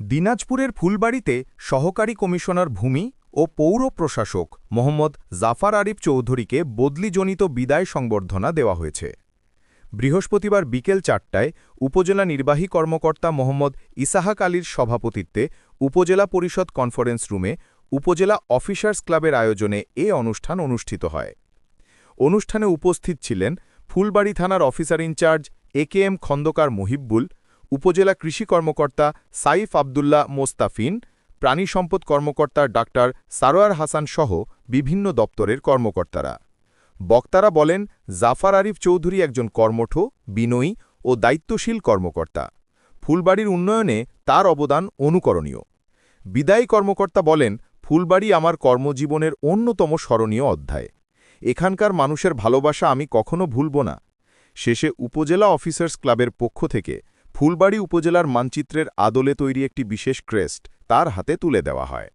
দিনাজপুরের ফুলবাড়িতে সহকারী কমিশনার ভূমি ও পৌর প্রশাসক মোহাম্মদ জাফার আরিফ চৌধুরীকে বদলিজনিত বিদায় সংবর্ধনা দেওয়া হয়েছে। বৃহস্পতিবার বিকেল চারটায় উপজেলা নির্বাহী কর্মকর্তা মোহাম্মদ ইসাহাক আলীর সভাপতিত্বে উপজেলা পরিষদ কনফারেন্স রুমে উপজেলা অফিসার্স ক্লাবের আয়োজনে এ অনুষ্ঠান অনুষ্ঠিত হয়। অনুষ্ঠানে উপস্থিত ছিলেন ফুলবাড়ি থানার officer incharge A K M Khandakar Mohibbul উপজেলা কৃষি কর্মকর্তা সাইফ আবদুল্লাহ মোস্তাফিন, প্রাণী সম্পদ কর্মকর্তা ডাক্তার সারোয়ার হাসান সহ বিভিন্ন দপ্তরের কর্মকর্তারা। বক্তারা বলেন, জাফার আরিফ চৌধুরী একজন কর্মঠ, বিনয়ী ও দায়িত্বশীল কর্মকর্তা। ফুলবাড়ির উন্নয়নে তার অবদান অনুকরণীয়। বিদায়ী কর্মকর্তা বলেন, ফুলবাড়ি আমার কর্মজীবনের অন্যতম স্মরণীয় অধ্যায়। এখানকার মানুষের ভালোবাসা আমি কখনো ভুলব না। শেষে উপজেলা অফিসার্স ক্লাবের পক্ষ থেকে ফুলবাড়ি উপজেলার মানচিত্রের আদলে তৈরি একটি বিশেষ ক্রেস্ট তার হাতে তুলে দেওয়া হয়।